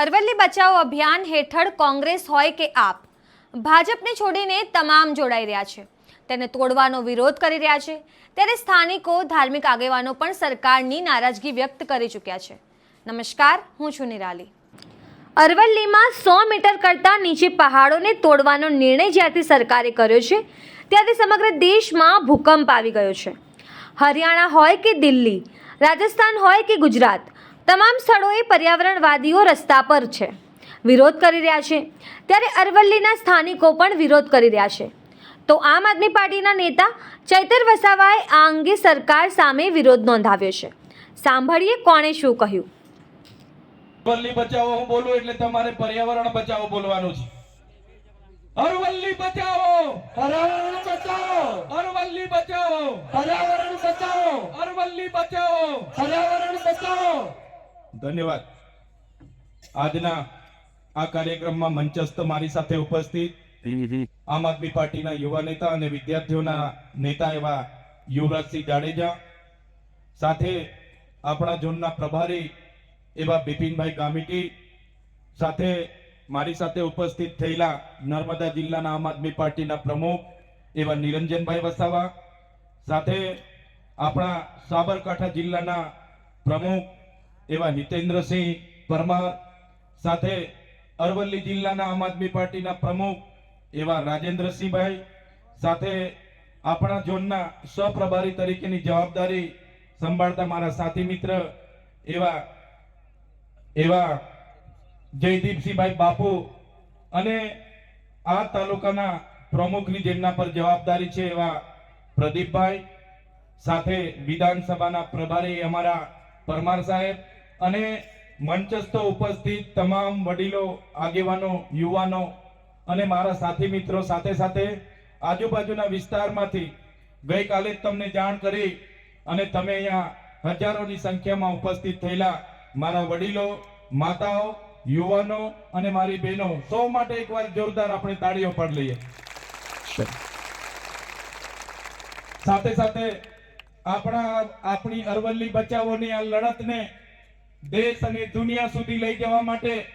અરવલ્લી બચાવો અભિયાન હેઠળ કોંગ્રેસ હોય કે આપ? ભાજપને છોડીને તમામ જોડાઈ રહ્યા છે. તેને તોડવાનો વિરોધ કરી રહ્યા છે. ત્યારે સ્થાનિકો, ધાર્મિક આગેવાનો પણ સરકારની નારાજગી વ્યક્ત કરી ચૂક્યા છે. નમસ્કાર, હું છું નિરાલી. અરવલ્લીમાં સો મીટર કરતાં નીચે પહાડોને તોડવાનો નિર્ણય જ્યારથી સરકારે કર્યો છે, ત્યારથી સમગ્ર દેશમાં ભૂકંપ આવી ગયો છે. હરિયાણા હોય કે દિલ્હી, રાજસ્થાન હોય કે ગુજરાત તમામ સ્થળોએ પર્યાવરણવાદીઓ રસ્તા પર છે. વિરોધ કરી રહ્યા છે. ત્યારે અરવલ્લીના સ્થાનિકો પણ વિરોધ કરી રહ્યા છે. તો આમ આદમી પાર્ટીના નેતા ચૈતર વસાવાએ આ અંગે સરકાર સામે વિરોધ નોંધાવ્યો છે. સાંભળીએ કોણે શું કહ્યું? અરવલ્લી બચાવો હું બોલું એટલે તમારે પર્યાવરણ બચાવો બોલવાનું છે. અરવલ્લી બચાવો! પર્યાવરણ બચાવો! અરવલ્લી બચાવો! પર્યાવરણ બચાવો! અરવલ્લી બચાવો! પર્યાવરણ બચાવો! ધન્યવાદ. આજના આ કાર્યક્રમમાં મંચસ્થ મારી સાથે ઉપસ્થિત આમ આદમી પાર્ટીના યુવા નેતા અને વિદ્યાર્થીઓના નેતા એવા યુવરાજસિંહ જાડેજા, સાથે આપણા ઝોનના પ્રભારી એવા બિપિનભાઈ ગામિટી, સાથે મારી સાથે ઉપસ્થિત થયેલા નર્મદા જિલ્લાના આમ આદમી પાર્ટીના પ્રમુખ એવા નિરંજનભાઈ વસાવા, સાથે આપણા સાબરકાંઠા જિલ્લાના પ્રમુખ એવા હિતેન્દ્રસિંહ પરમાર સાથે અરવલ્લી જિલ્લાના આમ આદમી પાર્ટીના પ્રમુખ એવા રાજેન્દ્રસિંહભાઈ સાથે આપણા ઝોનના સહપ્રભારી તરીકેની જવાબદારી સંભાળતા મારા સાથી મિત્ર એવા એવા જયદીપસિંહભાઈ બાપુ અને આ તાલુકાના પ્રમુખની જેમના પર જવાબદારી છે એવા પ્રદીપભાઈ સાથે વિધાનસભાના પ્રભારી અમારા પરમાર સાહેબ અને મંચસ્થ ઉપસ્થિત તમામ વડીલો આગેવાનો યુવાનો અને મારા સાથી મિત્રો સાથે સાથે આજુબાજુના વિસ્તારમાંથી ગઈકાલે જ તમને જાણ કરી અને તમે અહીંયા હજારોની સંખ્યામાં ઉપસ્થિત થયેલા મારા વડીલો માતાઓ યુવાનો અને મારી બહેનો સૌ માટે એકવાર જોરદાર આપણે તાળીઓ પડ લઈએ. સાથે સાથે આપણા આપણી અરવલ્લી બચાવોની આ લડતને દેશ અને દુનિયા સુધી લઈ જવા માટે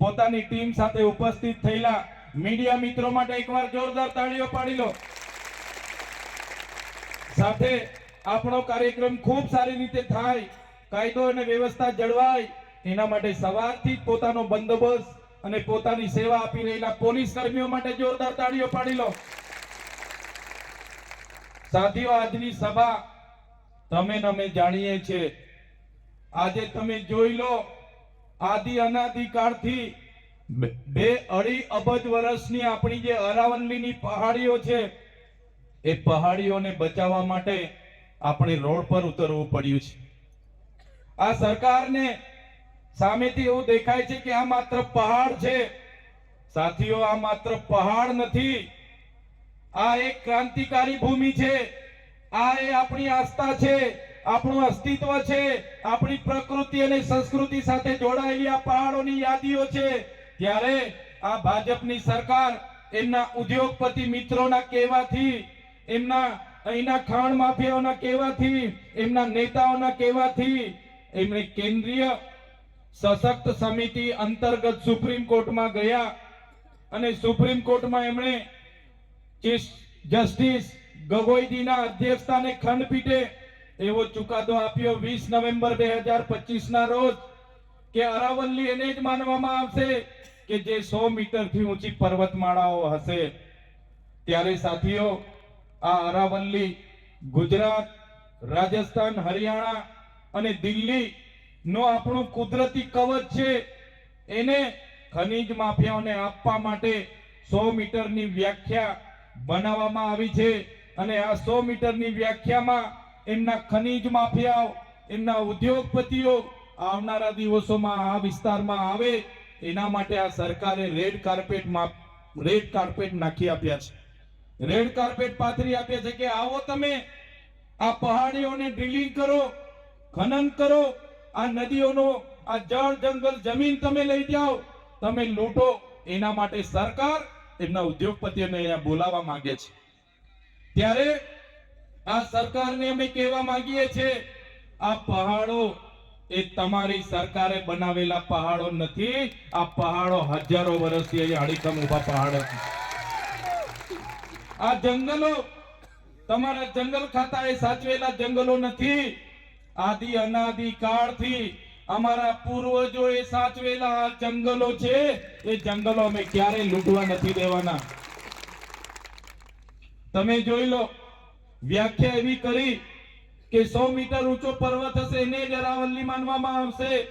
પોતાની ટીમ સાથે ઉપસ્થિત થયેલા મીડિયા મિત્રો માટે એકવાર જોરદાર તાળીઓ પાડી લો. સાથે આપણો કાર્યક્રમ ખૂબ સારી રીતે થાય, કાયદો અને વ્યવસ્થા જળવાય, એના માટે સવારથી પોતાનો બંદોબસ્ત અને પોતાની સેવા આપી રહેલા પોલીસ કર્મીઓ માટે જોરદાર તાળીઓ પાડી લો. સાથીઓ, આજની સભા તમે અમે જાણીએ છીએ આજે તમે જોઈ લો આદિ અનાદિ કાળથી બે બે અઢી અબજ વર્ષની આપણી જે અરાવલ્લીની પહાડીઓ છે એ પહાડીઓને બચાવવા માટે આપણે રોડ પર ઉતરવું પડ્યું છે. આ સરકારને સામેથી એવું દેખાય છે કે આ માત્ર પહાડ છે. સાથીઓ આ માત્ર પહાડ નથી. આ એક ક્રાંતિકારી ભૂમિ છે. આ એ આપણી આસ્થા છે. આપણું અસ્તિત્વ છે, આપણી પ્રકૃતિ અને સંસ્કૃતિ સાથે જોડાયેલી આ પહાડોની યાદીઓ છે. ત્યારે આ ભાજપની સરકાર એમના ઉદ્યોગપતિ મિત્રોના કહેવાથી, એમના અહીંના ખાણ માફિયાઓના કહેવાથી, એમના નેતાઓના કહેવાથી, એમણે કેન્દ્રીય સશક્ત સમિતિ અંતર્ગત સુપ્રીમ કોર્ટમાં ગયા અને સુપ્રીમ કોર્ટમાં એમણે ચીફ જસ્ટિસ ગગોઈજીના અધ્યક્ષતાને ખંડપીઠે એવો ચુકાદો આપ્યો વીસ નવેમ્બર બે હજાર ના રોજ કે અરાવલ્લી એને જ માનવામાં આવશે કે જે સો મીટરથી ઊંચી પર્વતમાળાઓ હશે. ત્યારે સાથીઓ, આ અરાવલ્લી, ગુજરાત, રાજસ્થાન, હરિયાણા અને દિલ્હી નો આપણું કુદરતી કવચ છે, એને ખનીજ માફિયાઓને આપવા માટે સો મીટરની વ્યાખ્યા બનાવવામાં આવી છે. અને આ સો મીટરની વ્યાખ્યામાં એમના ખનીજ માફિયાઓ, એમના ઉદ્યોગપતિઓ આવનારા દિવસોમાં આ વિસ્તારમાં આવે, એના માટે આ સરકારે રેડ કાર્પેટ રેડ કાર્પેટ નાખી આપ્યા છે. રેડ કાર્પેટ પાથરી આપ્યા છે કે આવો તમે, આ પહાડીઓને ડ્રિલિંગ કરો, ખનન કરો, આ નદીઓનો, આ જળ જંગલ જમીન તમે લઈ જાઓ, તમે લૂંટો, એના માટે સરકાર એમના ઉદ્યોગપતિઓને અહીંયા બોલાવવા માંગે છે. ત્યારે આ સરકારને અમે કહેવા માંગીએ છીએ, આ પહાડો એ તમારી સરકારે બનાવેલા પહાડો નથી, આ પહાડો હજારો વર્ષથી અહીં અડીખમ ઊભા પહાડો આ જંગલો, તમારા જંગલ ખાતાએ સાચવેલા જંગલો નથી. આદિ અનાદિ કાળથી અમારા પૂર્વજો એ સાચવેલા આ જંગલો છે, એ જંગલો અમે ક્યારેય લૂંટવા નથી દેવાના. તમે જોઈ લો વ્યાખ્યા એવી કરી કે સો મીટર ઊંચો પર્વત હશે, એને જ અરાવલ્લી માનવામાં આવશે.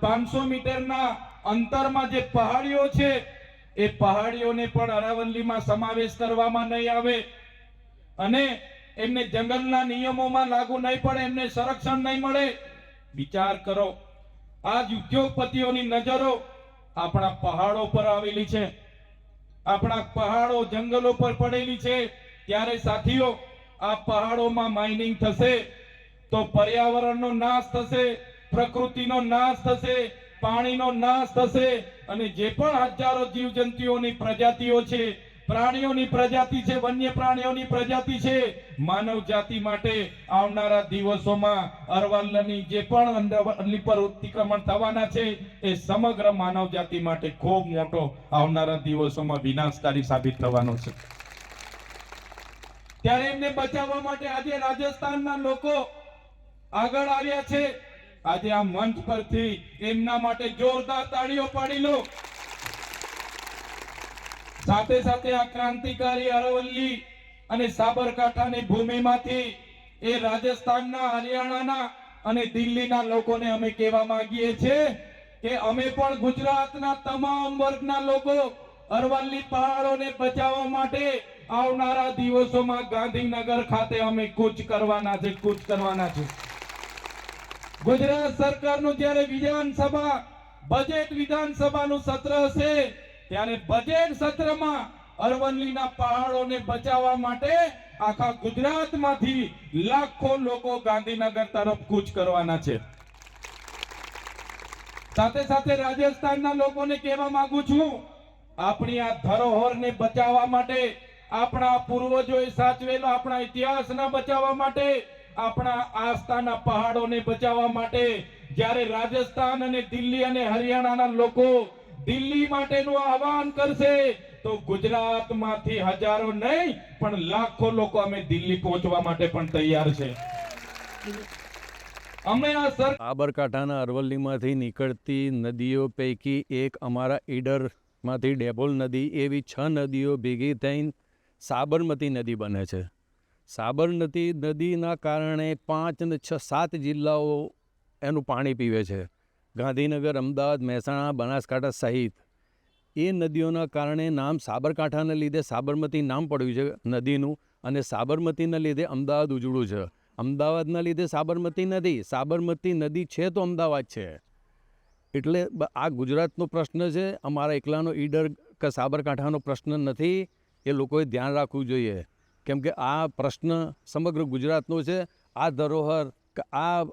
પાંચસો મીટરના અંતરમાં જે પહાડીઓ છે, એ પહાડીઓને પણ અરાવલ્લીમાં સમાવેશ કરવામાં નહીં આવે. અને એમને જંગલના નિયમોમાં લાગુ નહીં પડે, એમને સંરક્ષણ નહીં મળે. વિચાર કરો, આજ ઉદ્યોગપતિઓની નજરો આપણા પહાડો પર આવેલી છે. આપણા પહાડો જંગલો પર પડેલી છે. ત્યારે સાથીઓ, આ પહાડોમાં માઇનિંગ થશે, તો પર્યાવરણનો નાશ થશે, પ્રકૃતિનો નાશ થશે, પાણીનો નાશ થશે, અને જે પણ હજારો જીવજંતુઓની પ્રજાતિઓ છે, પ્રાણીઓની પ્રજાતિ છે વન્ય પ્રાણીઓની પ્રજાતિ છે, માનવ જાતિ માટે આવનારા દિવસોમાં અરવલ્લની જે પણ અરવલ્લી અતિક્રમણ થવાના છે, એ સમગ્ર માનવ જાતિ માટે ખૂબ મોટો આવનારા દિવસોમાં વિનાશકારી સાબિત થવાનો છે. ત્યારે એમને બચાવવા માટે આજે રાજસ્થાનના લોકો આગળ આવ્યા છે. આજે આ મંચ પરથી એમના માટે જોરદાર તાળીઓ પાડી લો. સાથે સાથે આ ક્રાંતિકારી અરવલ્લી અને સાબરકાંઠાની ભૂમિમાંથી એ રાજસ્થાનના, હરિયાણાના અને દિલ્હીના લોકોને અમે કહેવા માંગીએ છીએ કે અમે પણ ગુજરાતના તમામ વર્ગના લોકો અરવલ્લી પહાડોને બચાવવા માટે આવનારા દિવસોમાં ગાંધીનગર ખાતે અમે કૂચ કરવાના છે, કૂચ કરવાના છે. ગુજરાત સરકારનું જ્યારે વિધાનસભા, બજેટ વિધાનસભાનું સત્ર હશે, ત્યારે બજેટ સત્રમાં અરવલ્લીના પહાડોને બચાવવા માટે આખા ગુજરાતમાંથી લાખો લોકો ગાંધીનગર તરફ કૂચ કરવાના છે. સાથે સાથે રાજસ્થાનના લોકોને કહેવા માંગુ છું આપણી આ ધરોહરને બચાવવા માટે, આપણા પૂર્વજોએ સાચવેલો આપણા ઇતિહાસને બચાવવા માટે, આપણા આસ્થાના પહાડોને બચાવવા માટે, જ્યારે રાજસ્થાન અને દિલ્હી અને હરિયાણાના લોકો દિલ્હી માટેનું આહવાન કરશે, તો ગુજરાતમાંથી હજારો નહીં, પણ લાખો લોકો અમે દિલ્હી પહોંચવા માટે પણ તૈયાર છે. અમે આ સર સાબરકાંઠાના અરવલ્લીમાંથી નીકળતી નદીઓ પૈકી એક અમારા ઈડરમાંથી ડેભોલ નદી એવી છ નદીઓ ભેગી થઈને સાબરમતી નદી બને છે. સાબરમતી નદીના કારણે પાંચ ને છ સાત જિલ્લાઓ એનું પાણી પીવે છે. ગાંધીનગર, અમદાવાદ, મહેસાણા, બનાસકાંઠા સહિત. એ નદીઓના કારણે નામ સાબરકાંઠાને લીધે સાબરમતી નામ પડ્યું છે નદીનું અને સાબરમતીના લીધે અમદાવાદ ઉજળું છે. અમદાવાદના લીધે સાબરમતી નદી સાબરમતી નદી છે તો અમદાવાદ છે. એટલે આ ગુજરાતનો પ્રશ્ન છે, અમારા એકલાનો ઈડર કે, સાબરકાંઠાનો પ્રશ્ન નથી, એ લોકોએ ધ્યાન રાખવું જોઈએ. કેમ કે આ પ્રશ્ન સમગ્ર ગુજરાતનો છે, આ ધરોહર કે આ,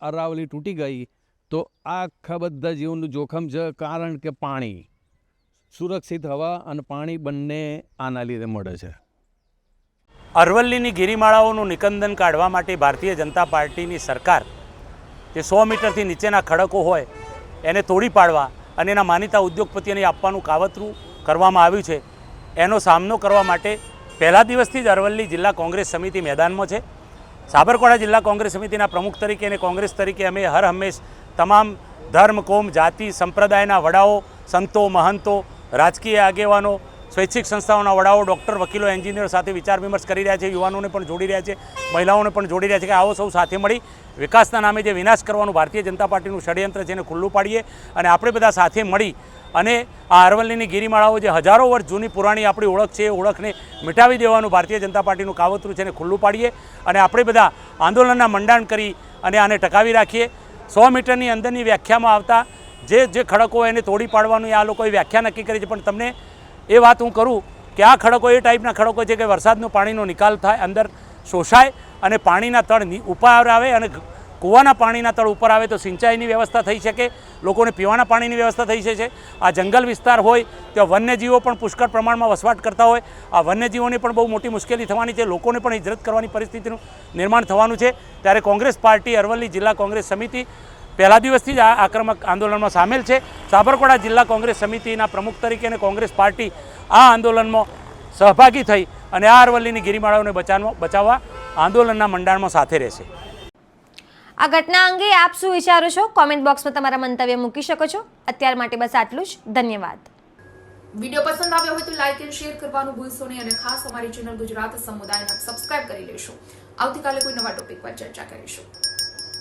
અરાવલી તૂટી ગઈ, તો આખા બધા જીવનનું જોખમ છે, કારણ કે પાણી. સુરક્ષિત હવા અને પાણી બંને આના લીધે મળે છે. અરવલ્લીની ગિરિમાળાઓનું નિકંદન કાઢવા માટે ભારતીય જનતા પાર્ટીની સરકાર, જે સો મીટરથી નીચેના ખડકો હોય એને તોડી પાડવા અને એના માનીતા ઉદ્યોગપતિઓને આપવાનું કાવતરું કરવામાં આવ્યું છે. એનો સામનો કરવા માટે પહેલા દિવસથી જ અરવલ્લી જિલ્લા કોંગ્રેસ સમિતિ મેદાનમાં છે. સાબરકાંઠા જિલ્લા કોંગ્રેસ સમિતિના પ્રમુખ તરીકે અને કોંગ્રેસ તરીકે અમે હર હંમેશ તમામ ધર્મ, કોમ, જાતિ, સંપ્રદાયના વડાઓ, સંતો, મહંતો, રાજકીય આગેવાનો સ્વૈચ્છિક સંસ્થાઓના વડાઓ, ડૉક્ટર, વકીલો, એન્જિનિયર સાથે વિચાર વિમર્શ કરી રહ્યા છે, યુવાનોને પણ જોડી રહ્યા છે, મહિલાઓને પણ જોડી રહ્યા છે કે આવો સૌ સાથે મળી વિકાસના નામે જે વિનાશ કરવાનું ભારતીય જનતા પાર્ટીનું ષડયંત્ર છે એને ખુલ્લું પાડીએ અને આપણે બધા સાથે મળી અને આ અરવલ્લીની ગિરિમાળાઓ જે હજારો વર્ષ જૂની પુરાણી આપણી ઓળખ છે એ ઓળખને મિટાવી દેવાનું ભારતીય જનતા પાર્ટીનું કાવતરું છે એને ખુલ્લું પાડીએ અને આપણે બધા આંદોલનના મંડાણ કરી અને આને ટકાવી રાખીએ. સો મીટરની અંદરની વ્યાખ્યામાં આવતા જે જે ખડકો એને તોડી પાડવાનું આ લોકોએ વ્યાખ્યા નક્કી કરી છે, પણ તમને એ વાત હું કરું કે આ ખડકો એ ટાઈપના ખડકો છે કે વરસાદનું પાણીનો નિકાલ થાય, અંદર શોષાય અને પાણીના તળ ઉપર આવે અને કૂવાના પાણીના તળ ઉપર આવે તો સિંચાઈની વ્યવસ્થા થઈ શકે, લોકોને પીવાના પાણીની વ્યવસ્થા થઈ શકે આ જંગલ વિસ્તાર હોય, ત્યાં વન્યજીવો પણ પુષ્કળ પ્રમાણમાં વસવાટ કરતા હોય. આ વન્યજીવોની પણ બહુ મોટી મુશ્કેલી થવાની છે, લોકોને પણ હિજરત કરવાની પરિસ્થિતિનું નિર્માણ થવાનું છે. ત્યારે કોંગ્રેસ પાર્ટી અરવલ્લી જિલ્લા કોંગ્રેસ સમિતિ પહેલા દિવસથી જ આ આક્રમક આંદોલનમાં સામેલ છે. સાબરકોડા જિલ્લા કોંગ્રેસ સમિતિના પ્રમુખ તરીકે અને કોંગ્રેસ પાર્ટી આ આંદોલનમાં સહભાગી થઈ અને આ અરવલ્લીની ગિરિમાળાઓને બચાવવા બચાવવા આંદોલનના મંડાણમાં સાથે રહેશે. આ ઘટના અંગે આપ શું વિચારો છો? કોમેન્ટ બોક્સમાં તમારા મંતવ્ય મૂકી શકો છો. અત્યાર માટે બસ આટલું જ. ધન્યવાદ. વીડિયો પસંદ આવ્યો હોય તો લાઇક એન્ડ શેર કરવાનું ભૂલશો નહીં અને ખાસ અમારી ચેનલ ગુજરાત સમુદાયને સબસ્ક્રાઇબ કરી લેશો. આવતીકાલે કોઈ નવા ટોપિક પર ચર્ચા કરીશું.